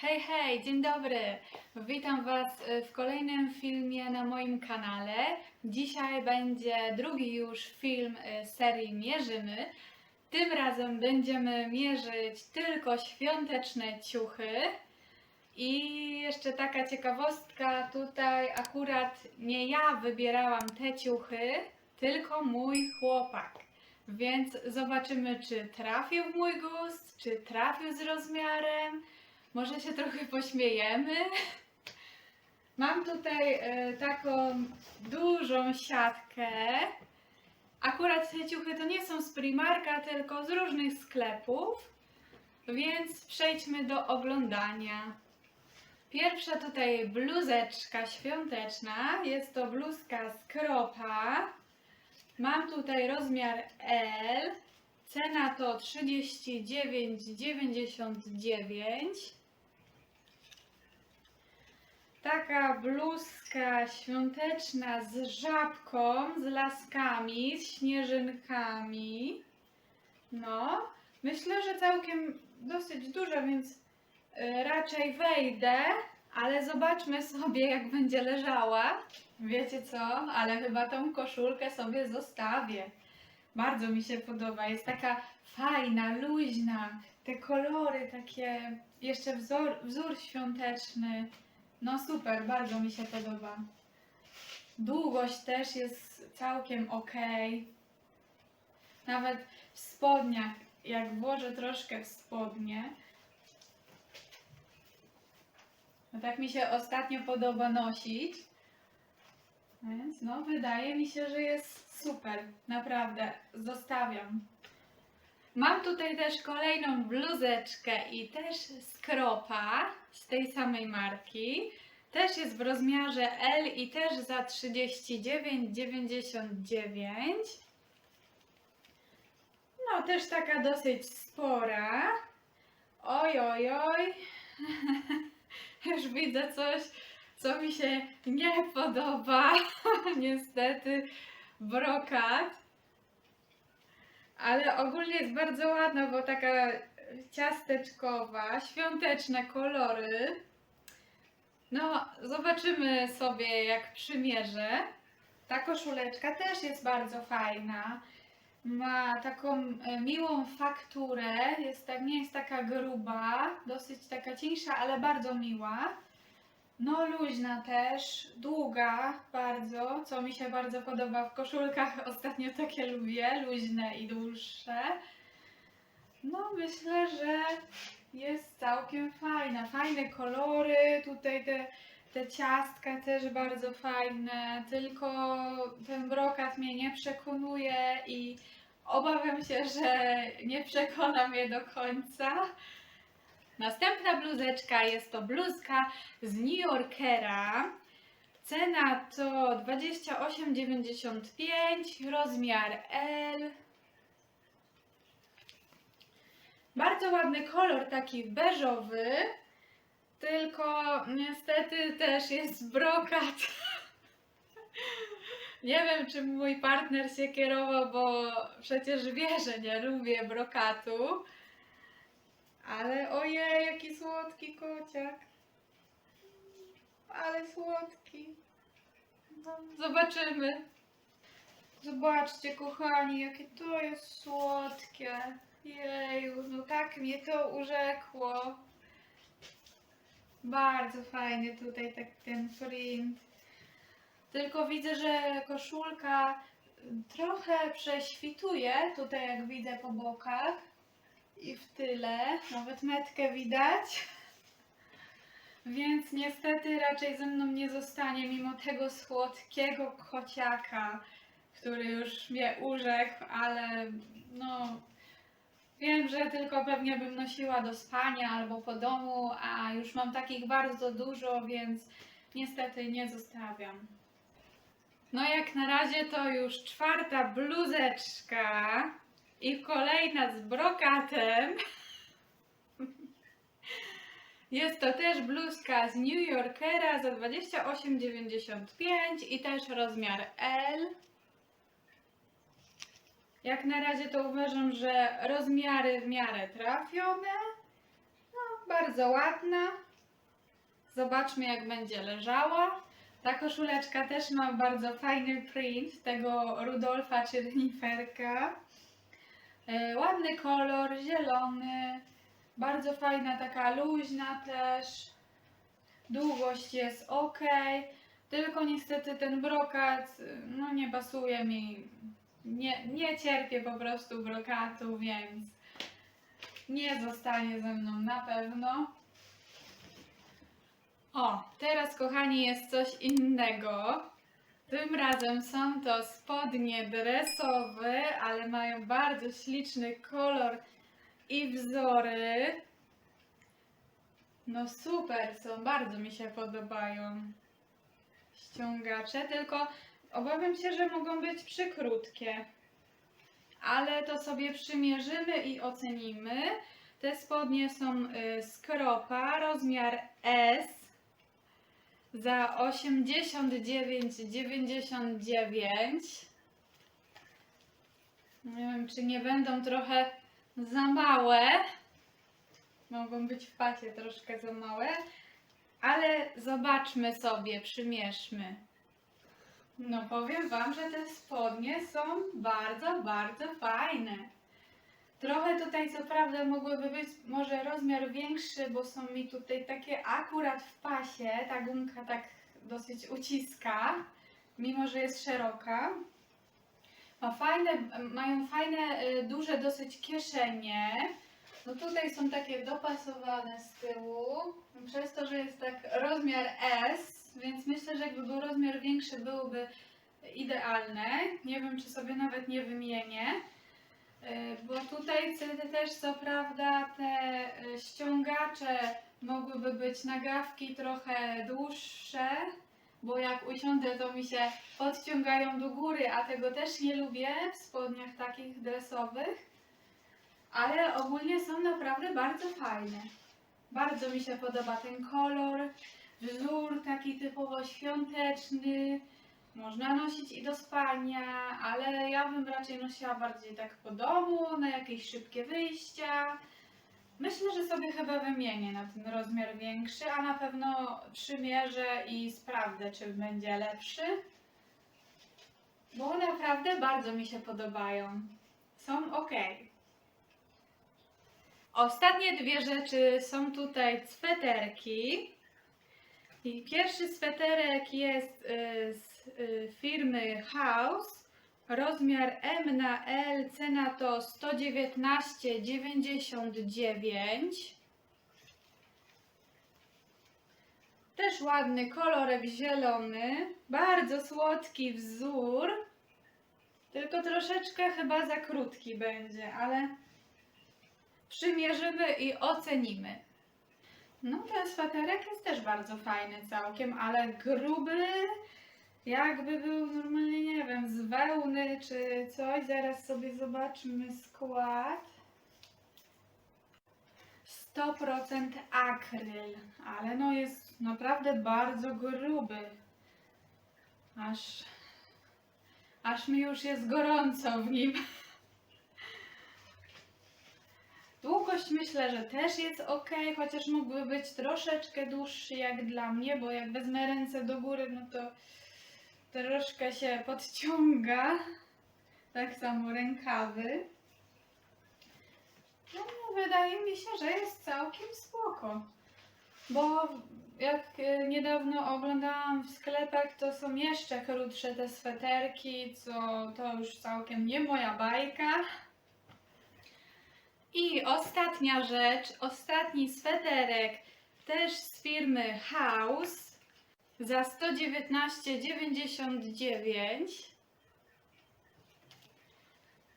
Hej, hej, dzień dobry! Witam Was y, w kolejnym filmie na moim kanale. Dzisiaj będzie drugi już film y, serii Mierzymy. Tym razem będziemy mierzyć tylko świąteczne ciuchy. I jeszcze taka ciekawostka, tutaj akurat nie ja wybierałam te ciuchy, tylko mój chłopak. Więc zobaczymy, czy trafił w mój gust, czy trafił z rozmiarem. Może się trochę pośmiejemy. Mam tutaj e, taką dużą siatkę. Akurat te ciuchy to nie są z Primarka, tylko z różnych sklepów. Więc przejdźmy do oglądania. Pierwsza tutaj bluzeczka świąteczna. Jest to bluzka z kropa. Mam tutaj rozmiar L. Cena to 39,99. Taka bluzka świąteczna z żabką, z laskami, z śnieżynkami. No, myślę, że całkiem dosyć duża, więc y, raczej wejdę, ale zobaczmy sobie, jak będzie leżała. Wiecie co? Ale chyba tą koszulkę sobie zostawię. Bardzo mi się podoba. Jest taka fajna, luźna. Te kolory takie, jeszcze wzór, wzór świąteczny. No super, bardzo mi się podoba. Długość też jest całkiem ok. Nawet w spodniach, jak włożę troszkę w spodnie. No tak mi się ostatnio podoba nosić. Więc no, wydaje mi się, że jest super. Naprawdę, zostawiam. Mam tutaj też kolejną bluzeczkę i też skropa z tej samej marki. Też jest w rozmiarze L i też za 39,99. No, też taka dosyć spora. Oj, oj, oj. Już widzę coś, co mi się nie podoba. Niestety, brokat. Ale ogólnie jest bardzo ładna, bo taka ciasteczkowa, świąteczne kolory. No, zobaczymy sobie, jak przymierzę. Ta koszuleczka też jest bardzo fajna. Ma taką e, miłą fakturę, jest tak, nie jest taka gruba, dosyć taka cieńsza, ale bardzo miła. No, luźna też, długa bardzo, co mi się bardzo podoba w koszulkach. Ostatnio takie lubię, luźne i dłuższe. No, myślę, że jest całkiem fajna. Fajne kolory, tutaj te, te ciastka też bardzo fajne, tylko ten brokat mnie nie przekonuje i obawiam się, że nie przekona mnie do końca. Następna bluzeczka jest to bluzka z New Yorkera. Cena to 28,95, rozmiar L. Bardzo ładny kolor, taki beżowy, tylko niestety też jest brokat. Nie wiem, czy mój partner się kierował, bo przecież wie, że nie lubię brokatu. Ale ojej, jaki słodki kociak. Ale słodki. No, zobaczymy. Zobaczcie, kochani, jakie to jest słodkie. Jeju, no tak mnie to urzekło. Bardzo fajny tutaj tak ten print. Tylko widzę, że koszulka trochę prześwituje, tutaj jak widzę po bokach i w tyle, nawet metkę widać. Więc niestety raczej ze mną nie zostanie, mimo tego słodkiego kociaka, który już mnie urzekł, ale no wiem, że tylko pewnie bym nosiła do spania albo po domu, a już mam takich bardzo dużo, więc niestety nie zostawiam. No jak na razie to już czwarta bluzeczka i kolejna z brokatem. Jest to też bluzka z New Yorkera za 28,95 i też rozmiar L. Jak na razie to uważam, że rozmiary w miarę trafione. No, bardzo ładna. Zobaczmy jak będzie leżała. Ta koszuleczka też ma bardzo fajny print tego Rudolfa czy Reniferka. E, Ładny kolor, zielony. Bardzo fajna, taka luźna też. Długość jest ok. Tylko niestety ten brokat, no nie pasuje mi. Nie, nie cierpię po prostu brokatu, więc nie zostanie ze mną na pewno. O, teraz kochani jest coś innego. Tym razem są to spodnie dresowe, ale mają bardzo śliczny kolor i wzory. No super są, bardzo mi się podobają ściągacze, tylko obawiam się, że mogą być przykrótkie. Ale to sobie przymierzymy i ocenimy. Te spodnie są y, z kropa, rozmiar S za 89,99. Nie wiem, czy nie będą trochę za małe. Mogą być w pasie troszkę za małe. Ale zobaczmy sobie, przymierzmy. No powiem Wam, że te spodnie są bardzo, bardzo fajne. Trochę tutaj co prawda mogłyby być może rozmiar większy, bo są mi tutaj takie akurat w pasie. Ta gumka tak dosyć uciska, mimo że jest szeroka. Ma fajne, mają fajne, y, duże dosyć kieszenie. No tutaj są takie dopasowane z tyłu, przez to, że jest tak rozmiar S, więc myślę, że jakby był rozmiar większy, byłoby idealne. Nie wiem, czy sobie nawet nie wymienię. Y, Bo tutaj te- też co prawda te y, ściągacze mogłyby być nagawki trochę dłuższe, bo jak usiądę to mi się podciągają do góry, a tego też nie lubię w spodniach takich dresowych. Ale ogólnie są naprawdę bardzo fajne. Bardzo mi się podoba ten kolor, wzór taki typowo świąteczny. Można nosić i do spania, ale ja bym raczej nosiła bardziej tak po domu, na jakieś szybkie wyjścia. Myślę, że sobie chyba wymienię na ten rozmiar większy, a na pewno przymierzę i sprawdzę, czy będzie lepszy. Bo naprawdę bardzo mi się podobają. Są ok. Ostatnie dwie rzeczy są tutaj sweterki. I pierwszy sweterek jest y, z y, firmy House. Rozmiar M na L, cena to 119,99. Też ładny kolorek zielony, bardzo słodki wzór, tylko troszeczkę chyba za krótki będzie, ale przymierzymy i ocenimy. No ten sweterek jest też bardzo fajny całkiem, ale gruby, jakby był normalnie, nie wiem, z wełny czy coś. Zaraz sobie zobaczmy skład. 100% akryl, ale no jest naprawdę bardzo gruby. Aż, aż mi już jest gorąco w nim. Myślę, że też jest ok, chociaż mógłby być troszeczkę dłuższy jak dla mnie, bo jak wezmę ręce do góry, no to troszkę się podciąga. Tak samo rękawy. No, wydaje mi się, że jest całkiem spoko. Bo jak e, niedawno oglądałam w sklepach, to są jeszcze krótsze te sweterki, co to już całkiem nie moja bajka. I ostatnia rzecz, ostatni sweterek, też z firmy House za 119,99.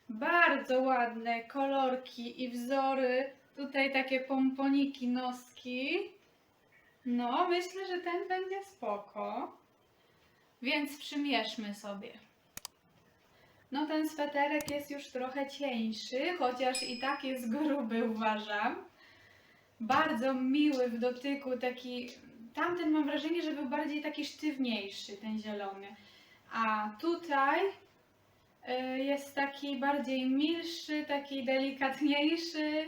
Bardzo ładne kolorki i wzory. Tutaj takie pomponiki, noski. No, myślę, że ten będzie spoko. Więc przymierzmy sobie. No ten sweterek jest już trochę cieńszy, chociaż i tak jest gruby uważam. Bardzo miły w dotyku, taki... Tamten mam wrażenie, że był bardziej taki sztywniejszy, ten zielony. A tutaj y, jest taki bardziej milszy, taki delikatniejszy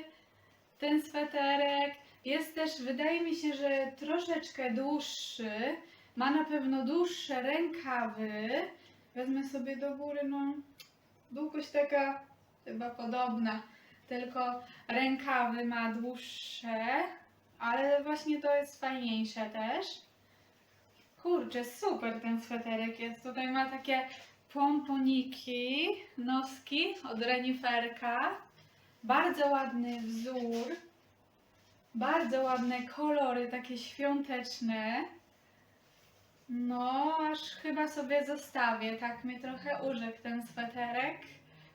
ten sweterek. Jest też, wydaje mi się, że troszeczkę dłuższy. Ma na pewno dłuższe rękawy. Wezmę sobie do góry, no długość taka chyba podobna, tylko rękawy ma dłuższe, ale właśnie to jest fajniejsze też. Kurczę, super ten sweterek jest. Tutaj ma takie pomponiki, noski od reniferka. Bardzo ładny wzór. Bardzo ładne kolory, takie świąteczne. No, aż chyba sobie zostawię. Tak mnie trochę urzekł ten sweterek.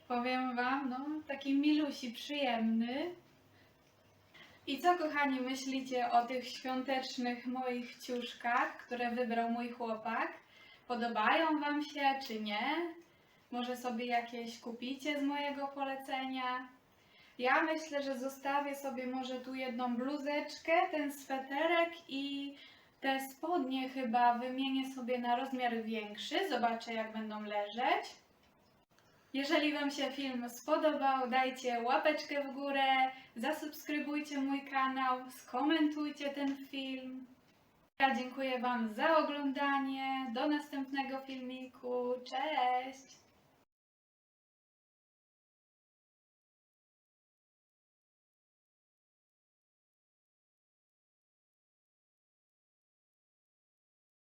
Powiem Wam, no, taki milusi, przyjemny. I co, kochani, myślicie o tych świątecznych moich ciuszkach, które wybrał mój chłopak? Podobają Wam się, czy nie? Może sobie jakieś kupicie z mojego polecenia? Ja myślę, że zostawię sobie może tu jedną bluzeczkę, ten sweterek i te spodnie chyba wymienię sobie na rozmiar większy. Zobaczę, jak będą leżeć. Jeżeli Wam się film spodobał, dajcie łapeczkę w górę, zasubskrybujcie mój kanał, skomentujcie ten film. Ja dziękuję Wam za oglądanie. Do następnego filmiku. Cześć!